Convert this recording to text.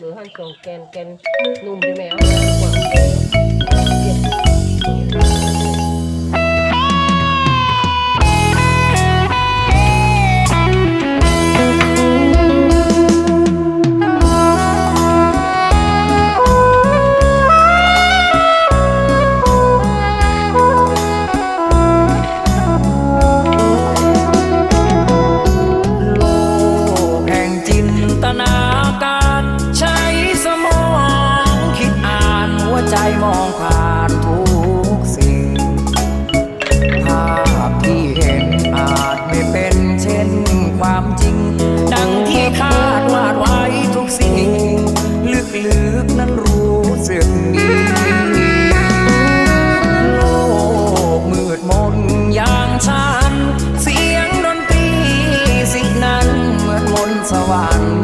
หรือหั่นสองแกนแกนนุ่มดีไหมเอา ผ่านทุกสิ่ง ภาพที่เห็นอาจไม่เป็นเช่นความจริง ดังที่คาดวาดไว้ทุกสิ่ง ลึกๆนั้นรู้สึกดีโลกมืดมนย่างฉัน เสียงดนตรีสิ่งนั้นเหมือนมนสวรรค์